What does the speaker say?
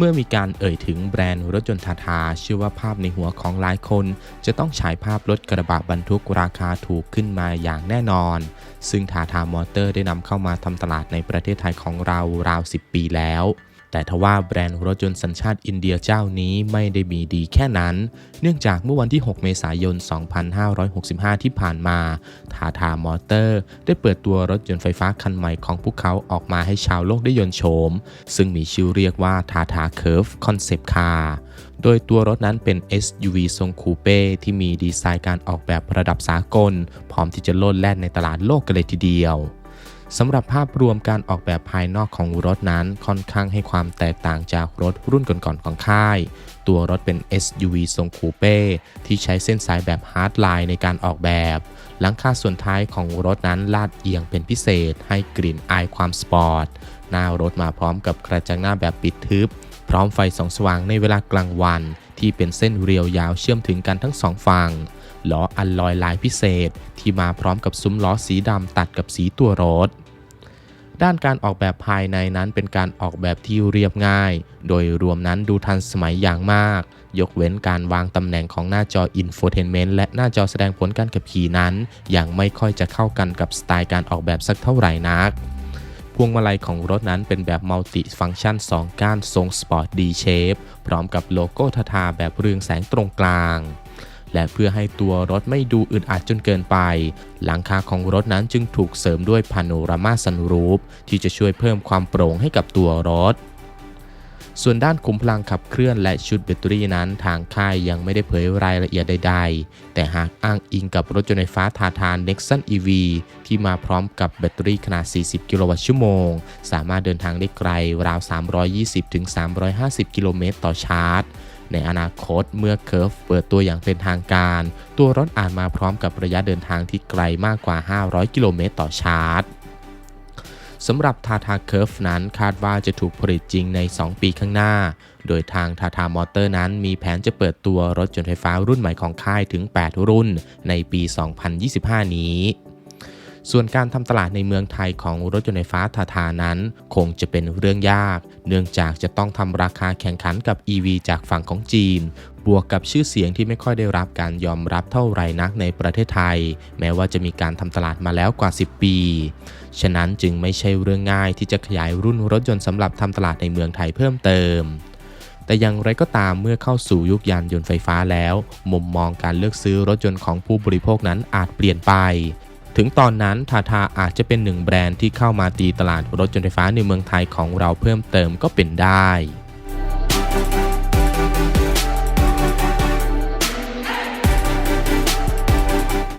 เมื่อมีการเอ่ยถึงแบรนด์รถยนต์ทาทาเชื่อว่าภาพในหัวของหลายคน จะต้องฉายภาพรถกระบะบรรทุกราคาถูกขึ้นมาอย่างแน่นอน ซึ่งทาทามอเตอร์ได้นำเข้ามาทำตลาดในประเทศไทยของเราราว 10 ปีแล้ว แต่ทว่าแบรนด์รถยนต์สัญชาติอินเดียเจ้านี้ไม่ได้มีดีแค่นั้น เนื่องจากเมื่อวันที่ 6 เมษายน 2565 ที่ผ่านมา ทาทามอเตอร์ ได้เปิดตัวรถยนต์ไฟฟ้าคันใหม่ของพวกเขาออกมาให้ชาวโลกได้ยนโฉม ซึ่งมีชื่อเรียกว่าทาทาเคิร์ฟคอนเซปต์คาร์โดยตัวรถนั้นเป็น SUV ทรงคูเป้ที่มีดีไซน์การออกแบบระดับสากล พร้อมที่จะโลดแล่นในตลาดโลกกันเลยทีเดียว สำหรับภาพรวมการออกแบบภายนอกของรถนั้นค่อนข้างให้ความแตกต่างจากรถรุ่นก่อนๆของค่าย ตัวรถเป็น SUV ทรงคูเป้ที่ใช้เส้นสายแบบฮาร์ดไลน์ในการออกแบบ หลังคาส่วนท้ายของรถนั้นลาดเอียงเป็นพิเศษ ให้กลิ่นอายความสปอร์ต หน้ารถมาพร้อมกับกระจังหน้าแบบปิดทึบ พร้อมไฟส่องสว่างในเวลากลางวัน ที่เป็นเส้นเรียวยาวเชื่อมถึงกันทั้งสองฝั่ง ล้ออัลลอยลายพิเศษที่มาพร้อมกับซุ้มล้อสีดำตัดกับสีตัวรถ ด้านการออกแบบภายในนั้นเป็นการออกแบบที่เรียบง่าย โดยรวมนั้นดูทันสมัยอย่างมาก ยกเว้นการวางตำแหน่งของหน้าจออินโฟเทนเมนต์และหน้าจอแสดงผลการขับขี่นั้นยังไม่ค่อยจะเข้ากันกับสไตล์การออกแบบสักเท่าไหร่นักพวงมาลัยของรถนั้นเป็นแบบมัลติฟังก์ชัน 2 ก้านทรงสปอร์ตดีเชฟพร้อมกับโลโก้ทาทาแบบเรืองแสงตรงกลาง และเพื่อให้ตัวรถไม่ดูอึดอัดจนเกินไป หลังคาของรถนั้นจึงถูกเสริมด้วยพาโนรามาซันรูฟที่จะช่วยเพิ่มความโปร่งให้กับตัวรถส่วนด้านขุมพลังขับเคลื่อนและชุดแบตเตอรี่นั้นทางค่ายยังไม่ได้เผยรายละเอียดใดๆ แต่หากอ้างอิงกับรถยนต์ไฟฟ้าทาทาน Nexon EV ที่มาพร้อมกับแบตเตอรี่ขนาด 40 กิโลวัตต์ชั่วโมง สามารถเดินทางได้ไกลราว 320-350 กิโลเมตรต่อชาร์จ ในอนาคตเมื่อเค r ร์ฟเปิดตัวอย่างเป็นทางการ ตัวรถอาจมาพร้อมกับระยะเดินทางที่ไกลมากกว่า 500 กิโลเมตรต่อชาร์จสำหรับ Tata Curve นั้นคาดว่าจะถูกผลิตจริงใน 2 ปีข้างหน้า โดยทาง Tata Motor นั้นมีแผนจะเปิดตัวรถยนต์ไฟฟ้ารุ่นใหม่ของค่ายถึง 8 รุ่นในปี 2025 นี้ ส่วนการทำตลาดในเมืองไทยของรถยนต์ไฟฟ้าทาทานั้น คงจะเป็นเรื่องยาก เนื่องจากจะต้องทำราคาแข่งขันกับ EV จากฝั่งของจีน บวกกับชื่อเสียงที่ไม่ค่อยได้รับการยอมรับเท่าไหร่นักในประเทศไทย แม้ว่าจะมีการทำตลาดมาแล้วกว่า 10 ปี ฉะนั้นจึงไม่ใช่เรื่องง่ายที่จะขยายรุ่นรถยนต์สำหรับทำตลาดในเมืองไทยเพิ่มเติมแต่อย่างไรก็ตามเมื่อเข้าสู่ยุคยานยนต์ไฟฟ้าแล้ว มุมมองการเลือกซื้อรถยนต์ของผู้บริโภคนั้นอาจเปลี่ยนไป ถึงตอนนั้นทาทาอาจจะเป็นหนึ่งแบรนด์ที่เข้ามาตีตลาดรถยนต์ไฟฟ้าในเมืองไทยของเราเพิ่มเติมก็เป็นได้